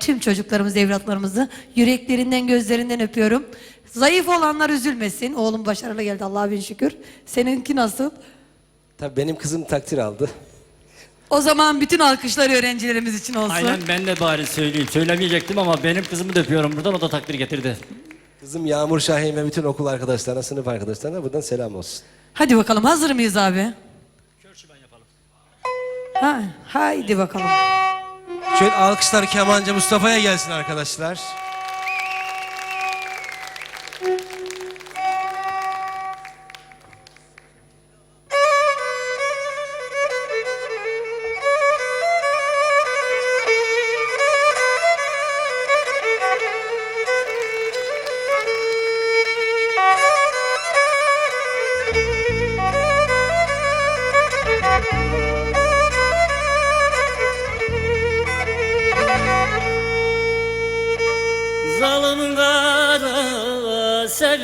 tüm çocuklarımızı, evlatlarımızı yüreklerinden, gözlerinden öpüyorum. Zayıf olanlar üzülmesin. Oğlum başarılı geldi Allah'a bin şükür. Seninki nasıl? Tabii benim kızım takdir aldı. O zaman bütün alkışlar öğrencilerimiz için olsun. Aynen ben de bari söyleyeyim. Söylemeyecektim ama benim kızımı da öpüyorum buradan o da takdir getirdi. Kızım Yağmur Şahin ve bütün okul arkadaşlarına, sınıf arkadaşlarına buradan selam olsun. Hadi bakalım hazır mıyız abi? Ha, haydi bakalım. Şöyle alkışlar kemancı Mustafa'ya gelsin arkadaşlar.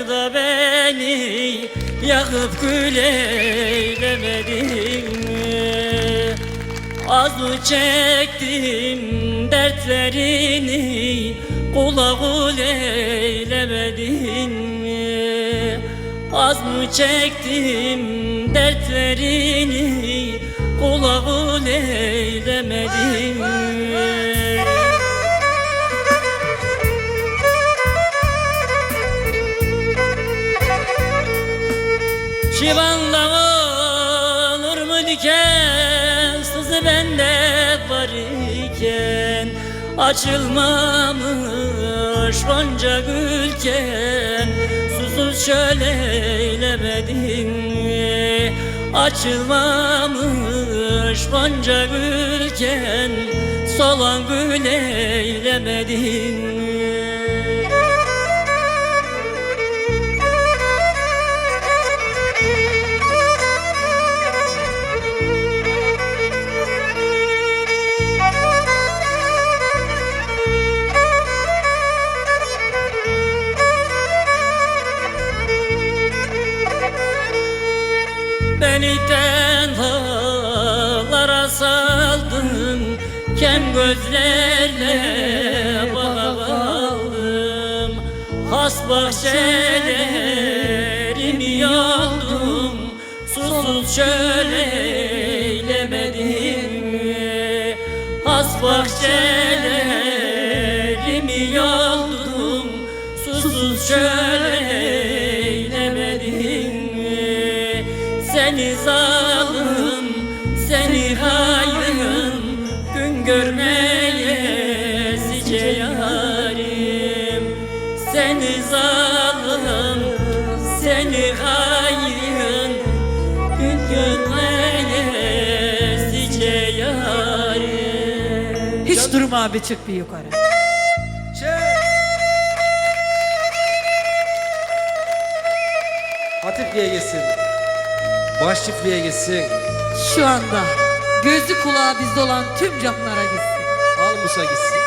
Sevda beni Yakıp gül eylemedin mi? Az mı çektim dertlerini Kula kul eylemedin mi? Az mı çektim dertlerini Kula kul eylemedin mi? Şivan'da olur mu diken Sızı bende var iken Açılmamış gonca gülken Susuz şöyle eylemedin mi? Açılmamış gonca gülken Solan gül eylemedin mi? Beni tenhalara saldın Kem gözlerle bağladım Has bahçelerimi yoldum Susuz şöyle eylemedin mi? Has bahçelerimi yoldum Susuz şöyle durma abi çık bir yukarı. Hatipli'ye gitsin. Başçiftli'ye gitsin. Şu anda gözü kulağı bizde olan tüm canlara gitsin. Al Musa gitsin.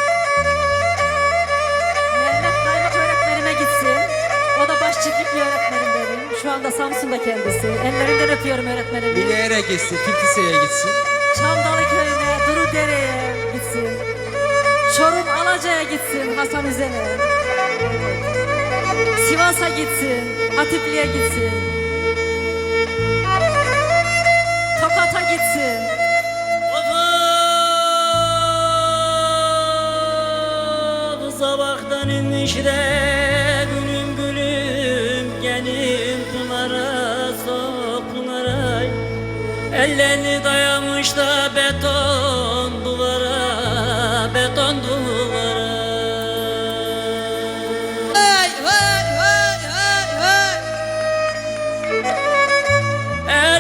Mehmet Kaymak öğretmenime gitsin. O da baş öğretmenim benim. Şu anda Samsun'da kendisi. Ellerinden öpüyorum öğretmenimi. Mine'ye gitsin, Filtise'ye gitsin. Çamdalı köyüne, Durudere'ye gitsin. Çorum Alaca'ya gitsin Hasan Üzen'e. Sivas'a gitsin, Hatipli'ye gitsin. Tokat'a gitsin. Bu sabahtan inmiş de gülüm gülüm gelin Pınar'a sok Pınar'a Ellerini dayamış da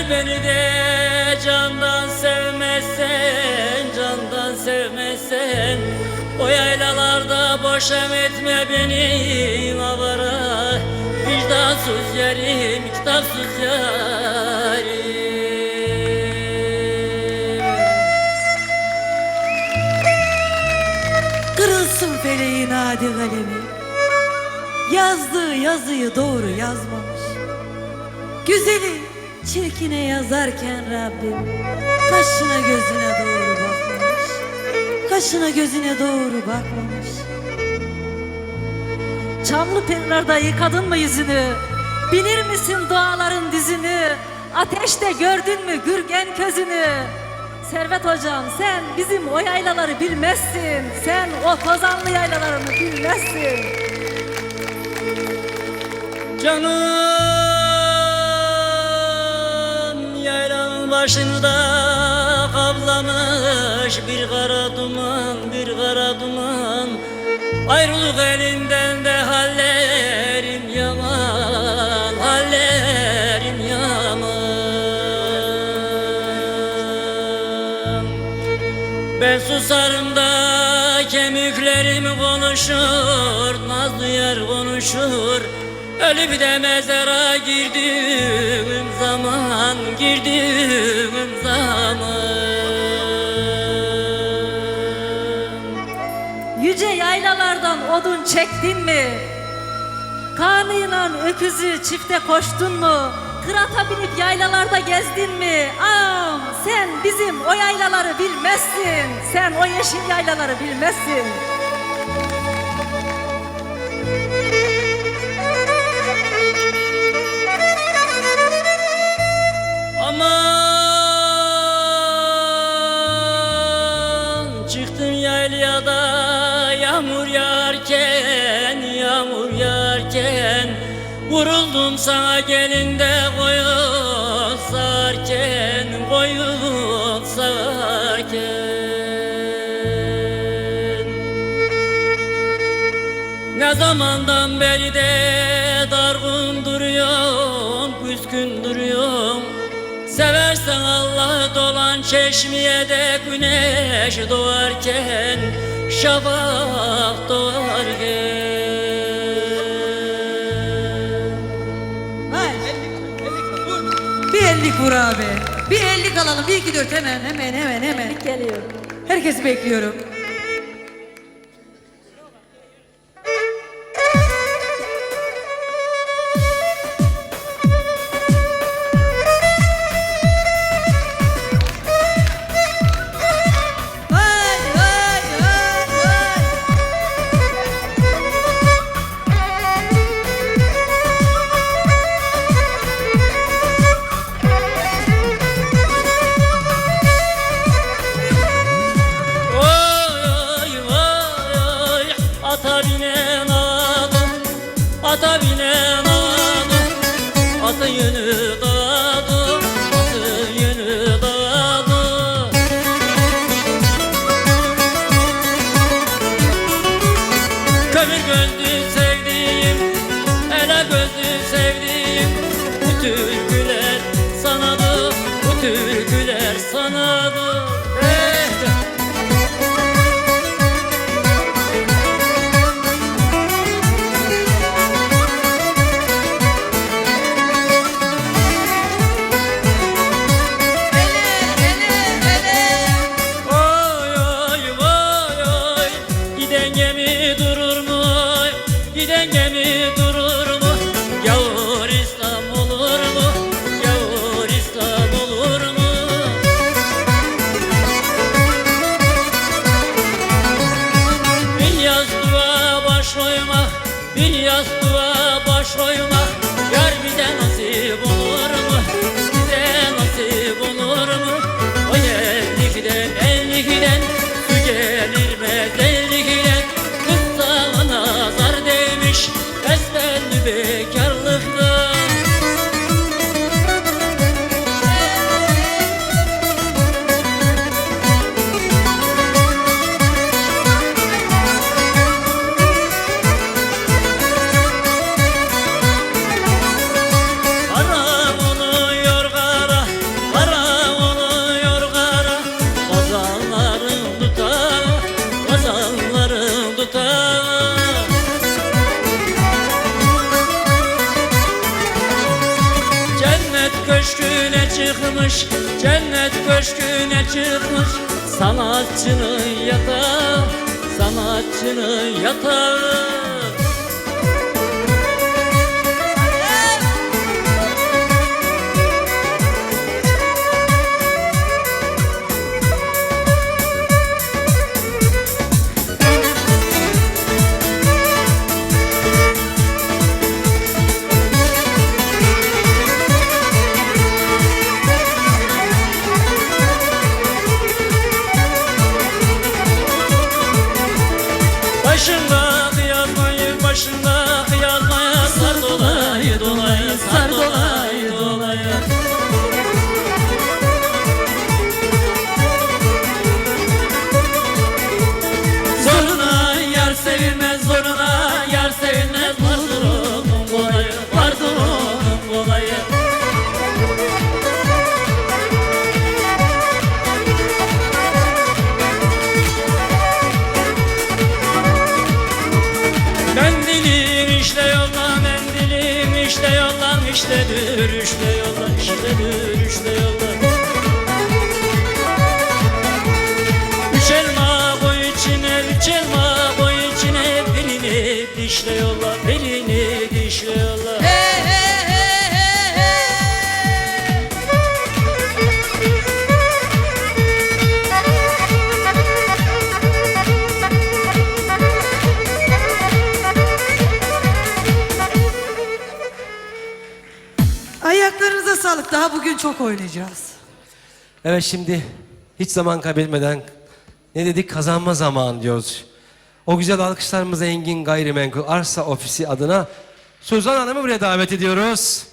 beni de candan sevmezsen, candan sevmezsen O yaylalarda boşem etme beni avara Vicdansız yerim, kitapsız yarim Kırılsın feleğin adi kalemi. Yazdığı yazıyı doğru yazmamış. Güzeli çirkine yazarken Rabbim kaşına gözüne doğru bakmamış. kaşına gözüne doğru bakmamış. Çamlı pınarda yıkadın mı yüzünü? Bilir misin duaların dizini? Ateşte gördün mü gürgen közünü? Servet hocam sen bizim o yaylaları bilmezsin. Sen o kozanlı yaylalarını bilmezsin. Canım başında kablamış bir kara duman, bir kara duman. Ayrılık elinden de hallerim yaman, hallerim yaman. Ben susarım da kemiklerim konuşur, nazlı yer konuşur. Ölüp de mezara girdiğim zaman, girdiğim zaman. Yüce yaylalardan odun çektin mi? Kanıyla öküzü çifte koştun mu? Kırata binip yaylalarda gezdin mi? Am sen bizim o yaylaları bilmezsin. Sen o yeşil yaylaları bilmezsin. Vuruldum sana gelinde koyun sağarken, koyun sağarken Ne zamandan beri de dargın duruyorum, küskün duruyorum. Seversen Allah dolan çeşmeye de güneş doğarken Şafak doğarken Bir ellik vur abi. Bir ellik alalım. Bir iki dört hemen hemen hemen hemen. Geliyor. Herkesi bekliyorum. Yastığa baş koymak Yar bize nasip olur tutağı Cennet köşküne çıkmış, cennet köşküne çıkmış. Sanatçının yatağı, sanatçının yatağı çok oynayacağız. Evet şimdi hiç zaman kaybetmeden ne dedik kazanma zamanı diyoruz. O güzel alkışlarımıza Engin Gayrimenkul Arsa Ofisi adına Suzan Hanım'ı buraya davet ediyoruz.